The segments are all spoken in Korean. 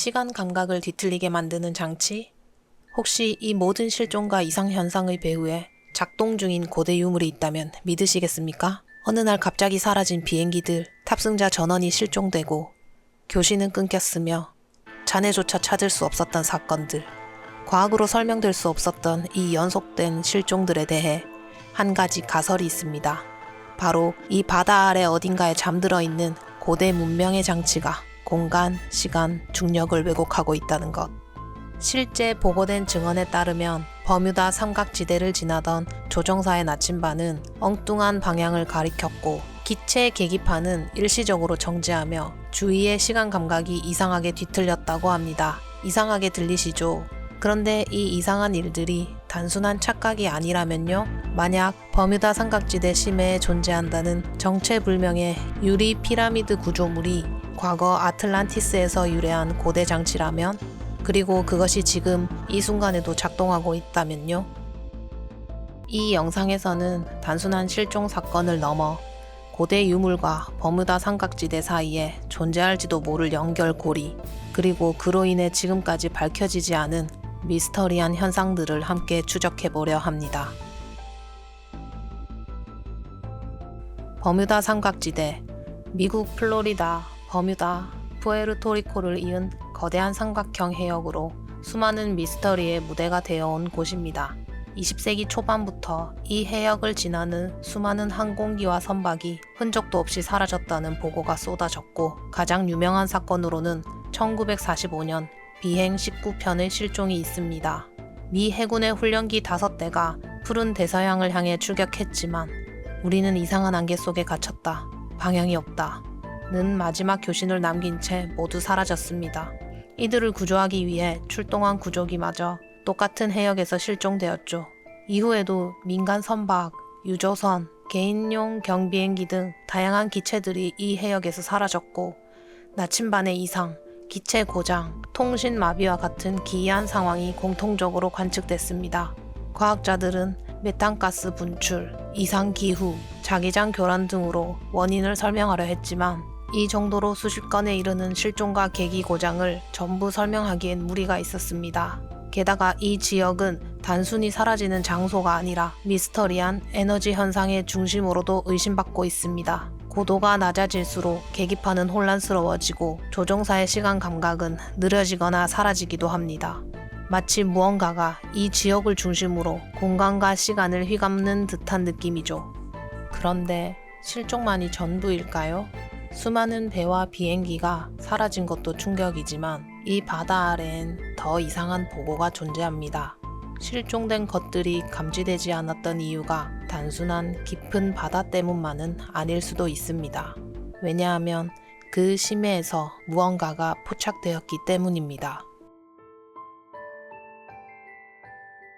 시간 감각을 뒤틀리게 만드는 장치? 혹시 이 모든 실종과 이상 현상의 배후에 작동 중인 고대 유물이 있다면 믿으시겠습니까? 어느 날 갑자기 사라진 비행기들, 탑승자 전원이 실종되고 교신은 끊겼으며 잔해조차 찾을 수 없었던 사건들, 과학으로 설명될 수 없었던 이 연속된 실종들에 대해 한 가지 가설이 있습니다. 바로 이 바다 아래 어딘가에 잠들어 있는 고대 문명의 장치가 공간, 시간, 중력을 왜곡하고 있다는 것. 실제 보고된 증언에 따르면 버뮤다 삼각지대를 지나던 조종사의 나침반은 엉뚱한 방향을 가리켰고 기체 계기판은 일시적으로 정지하며 주위의 시간 감각이 이상하게 뒤틀렸다고 합니다. 이상하게 들리시죠? 그런데 이 이상한 일들이 단순한 착각이 아니라면요? 만약 버뮤다 삼각지대 심해에 존재한다는 정체불명의 유리 피라미드 구조물이 과거 아틀란티스에서 유래한 고대 장치라면 그리고 그것이 지금 이 순간에도 작동하고 있다면요? 이 영상에서는 단순한 실종 사건을 넘어 고대 유물과 버무다 삼각지대 사이에 존재할지도 모를 연결고리, 그리고 그로 인해 지금까지 밝혀지지 않은 미스터리한 현상들을 함께 추적해 보려 합니다. 버뮤다 삼각지대, 미국 플로리다, 버뮤다, 푸에르토리코를 이은 거대한 삼각형 해역으로 수많은 미스터리의 무대가 되어온 곳입니다. 20세기 초반부터 이 해역을 지나는 수많은 항공기와 선박이 흔적도 없이 사라졌다는 보고가 쏟아졌고 가장 유명한 사건으로는 1945년 비행 19편의 실종이 있습니다. 미 해군의 훈련기 5대가 푸른 대서양을 향해 출격했지만 우리는 이상한 안개 속에 갇혔다. 방향이 없다. 는 마지막 교신을 남긴 채 모두 사라졌습니다. 이들을 구조하기 위해 출동한 구조기마저 똑같은 해역에서 실종되었죠. 이후에도 민간 선박, 유조선, 개인용 경비행기 등 다양한 기체들이 이 해역에서 사라졌고 나침반의 이상, 기체 고장, 통신 마비와 같은 기이한 상황이 공통적으로 관측됐습니다. 과학자들은 메탄가스 분출, 이상 기후, 자기장 교란 등으로 원인을 설명하려 했지만 이 정도로 수십 건에 이르는 실종과 계기 고장을 전부 설명하기엔 무리가 있었습니다. 게다가 이 지역은 단순히 사라지는 장소가 아니라 미스터리한 에너지 현상의 중심으로도 의심받고 있습니다. 고도가 낮아질수록 계기판은 혼란스러워지고 조종사의 시간 감각은 느려지거나 사라지기도 합니다. 마치 무언가가 이 지역을 중심으로 공간과 시간을 휘감는 듯한 느낌이죠. 그런데 실종만이 전부일까요? 수많은 배와 비행기가 사라진 것도 충격이지만 이 바다 아래엔 더 이상한 보고가 존재합니다. 실종된 것들이 감지되지 않았던 이유가 단순한 깊은 바다 때문만은 아닐 수도 있습니다. 왜냐하면 그 심해에서 무언가가 포착되었기 때문입니다.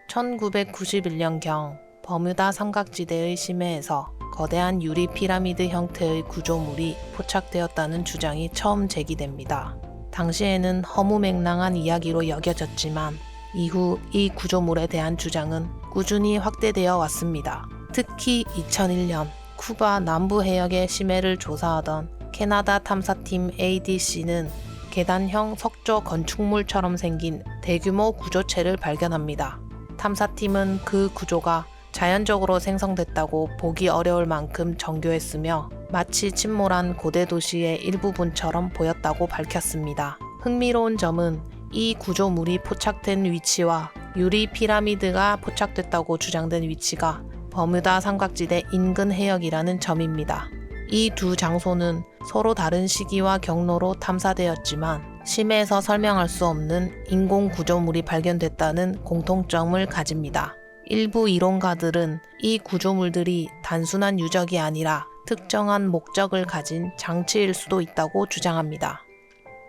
1991년경 버뮤다 삼각지대의 심해에서 거대한 유리 피라미드 형태의 구조물이 포착되었다는 주장이 처음 제기됩니다. 당시에는 허무맹랑한 이야기로 여겨졌지만 이후 이 구조물에 대한 주장은 꾸준히 확대되어 왔습니다. 특히 2001년 쿠바 남부 해역의 심해를 조사하던 캐나다 탐사팀 ADC는 계단형 석조 건축물처럼 생긴 대규모 구조체를 발견합니다. 탐사팀은 그 구조가 자연적으로 생성됐다고 보기 어려울 만큼 정교했으며 마치 침몰한 고대 도시의 일부분처럼 보였다고 밝혔습니다. 흥미로운 점은 이 구조물이 포착된 위치와 유리 피라미드가 포착됐다고 주장된 위치가 버뮤다 삼각지대 인근 해역이라는 점입니다. 이 두 장소는 서로 다른 시기와 경로로 탐사되었지만 심해에서 설명할 수 없는 인공 구조물이 발견됐다는 공통점을 가집니다. 일부 이론가들은 이 구조물들이 단순한 유적이 아니라 특정한 목적을 가진 장치일 수도 있다고 주장합니다.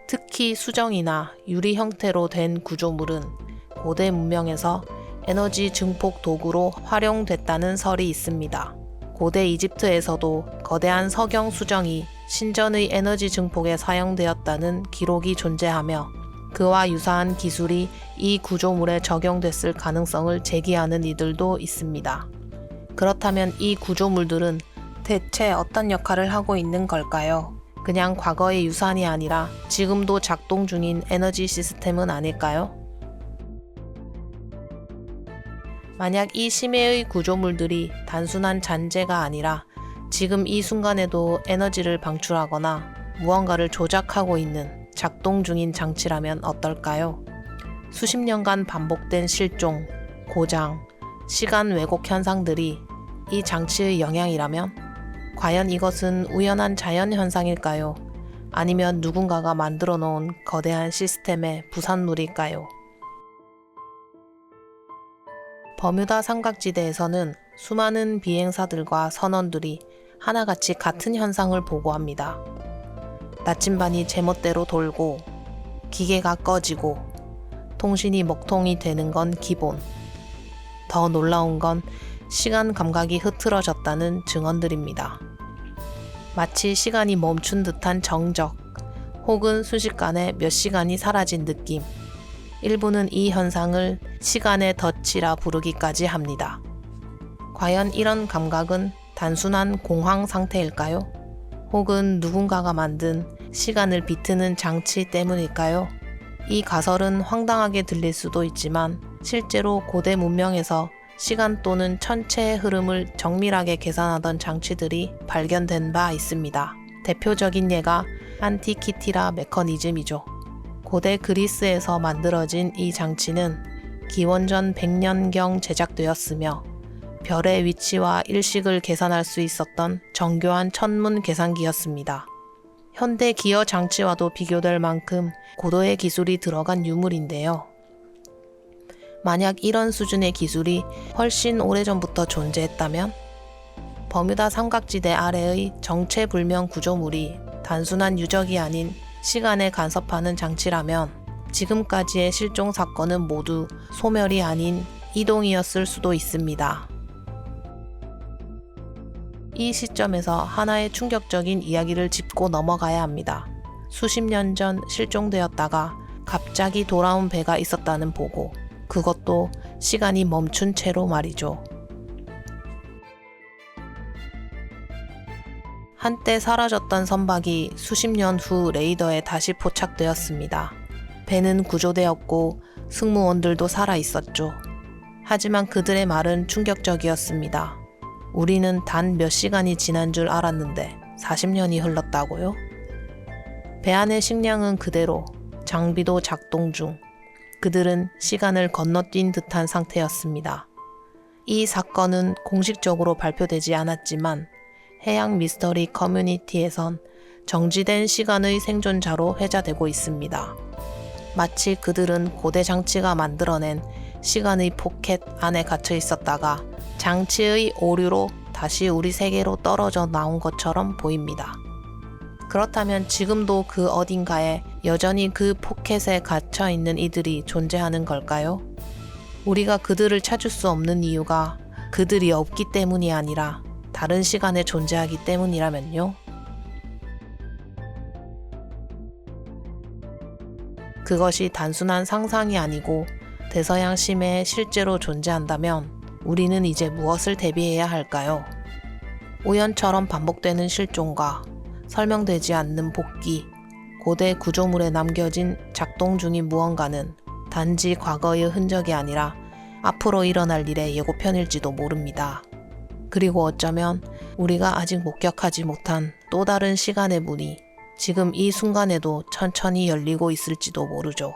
특히 수정이나 유리 형태로 된 구조물은 고대 문명에서 에너지 증폭 도구로 활용됐다는 설이 있습니다. 고대 이집트에서도 거대한 석영 수정이 신전의 에너지 증폭에 사용되었다는 기록이 존재하며 그와 유사한 기술이 이 구조물에 적용됐을 가능성을 제기하는 이들도 있습니다. 그렇다면 이 구조물들은 대체 어떤 역할을 하고 있는 걸까요? 그냥 과거의 유산이 아니라 지금도 작동 중인 에너지 시스템은 아닐까요? 만약 이 심해의 구조물들이 단순한 잔재가 아니라 지금 이 순간에도 에너지를 방출하거나 무언가를 조작하고 있는 작동 중인 장치라면 어떨까요? 수십 년간 반복된 실종, 고장, 시간 왜곡 현상들이 이 장치의 영향이라면 과연 이것은 우연한 자연 현상일까요? 아니면 누군가가 만들어 놓은 거대한 시스템의 부산물일까요? 버뮤다 삼각지대에서는 수많은 비행사들과 선원들이 하나같이 같은 현상을 보고합니다. 나침반이 제멋대로 돌고 기계가 꺼지고 통신이 먹통이 되는 건 기본. 더 놀라운 건 시간 감각이 흐트러졌다는 증언들입니다. 마치 시간이 멈춘 듯한 정적, 혹은 순식간에 몇 시간이 사라진 느낌. 일부는 이 현상을 시간의 덫이라 부르기까지 합니다. 과연 이런 감각은 단순한 공황 상태일까요? 혹은 누군가가 만든 시간을 비트는 장치 때문일까요? 이 가설은 황당하게 들릴 수도 있지만 실제로 고대 문명에서 시간 또는 천체의 흐름을 정밀하게 계산하던 장치들이 발견된 바 있습니다. 대표적인 예가 안티키티라 메커니즘이죠. 고대 그리스에서 만들어진 이 장치는 기원전 100년경 제작되었으며 별의 위치와 일식을 계산할 수 있었던 정교한 천문 계산기였습니다. 현대 기어 장치와도 비교될 만큼 고도의 기술이 들어간 유물인데요. 만약 이런 수준의 기술이 훨씬 오래전부터 존재했다면 버뮤다 삼각지대 아래의 정체불명 구조물이 단순한 유적이 아닌 시간에 간섭하는 장치라면 지금까지의 실종 사건은 모두 소멸이 아닌 이동이었을 수도 있습니다. 이 시점에서 하나의 충격적인 이야기를 짚고 넘어가야 합니다. 수십 년 전 실종되었다가 갑자기 돌아온 배가 있었다는 보고, 그것도 시간이 멈춘 채로 말이죠. 한때 사라졌던 선박이 수십 년 후 레이더에 다시 포착되었습니다. 배는 구조되었고 승무원들도 살아 있었죠. 하지만 그들의 말은 충격적이었습니다. 우리는 단 몇 시간이 지난 줄 알았는데 40년이 흘렀다고요? 배 안의 식량은 그대로, 장비도 작동 중. 그들은 시간을 건너뛴 듯한 상태였습니다. 이 사건은 공식적으로 발표되지 않았지만 해양 미스터리 커뮤니티에선 정지된 시간의 생존자로 회자되고 있습니다. 마치 그들은 고대 장치가 만들어낸 시간의 포켓 안에 갇혀 있었다가 장치의 오류로 다시 우리 세계로 떨어져 나온 것처럼 보입니다. 그렇다면 지금도 그 어딘가에 여전히 그 포켓에 갇혀 있는 이들이 존재하는 걸까요? 우리가 그들을 찾을 수 없는 이유가 그들이 없기 때문이 아니라 다른 시간에 존재하기 때문이라면요? 그것이 단순한 상상이 아니고 대서양 심해에 실제로 존재한다면 우리는 이제 무엇을 대비해야 할까요? 우연처럼 반복되는 실종과 설명되지 않는 복귀, 고대 구조물에 남겨진 작동 중인 무언가는 단지 과거의 흔적이 아니라 앞으로 일어날 일의 예고편일지도 모릅니다. 그리고 어쩌면 우리가 아직 목격하지 못한 또 다른 시간의 문이 지금 이 순간에도 천천히 열리고 있을지도 모르죠.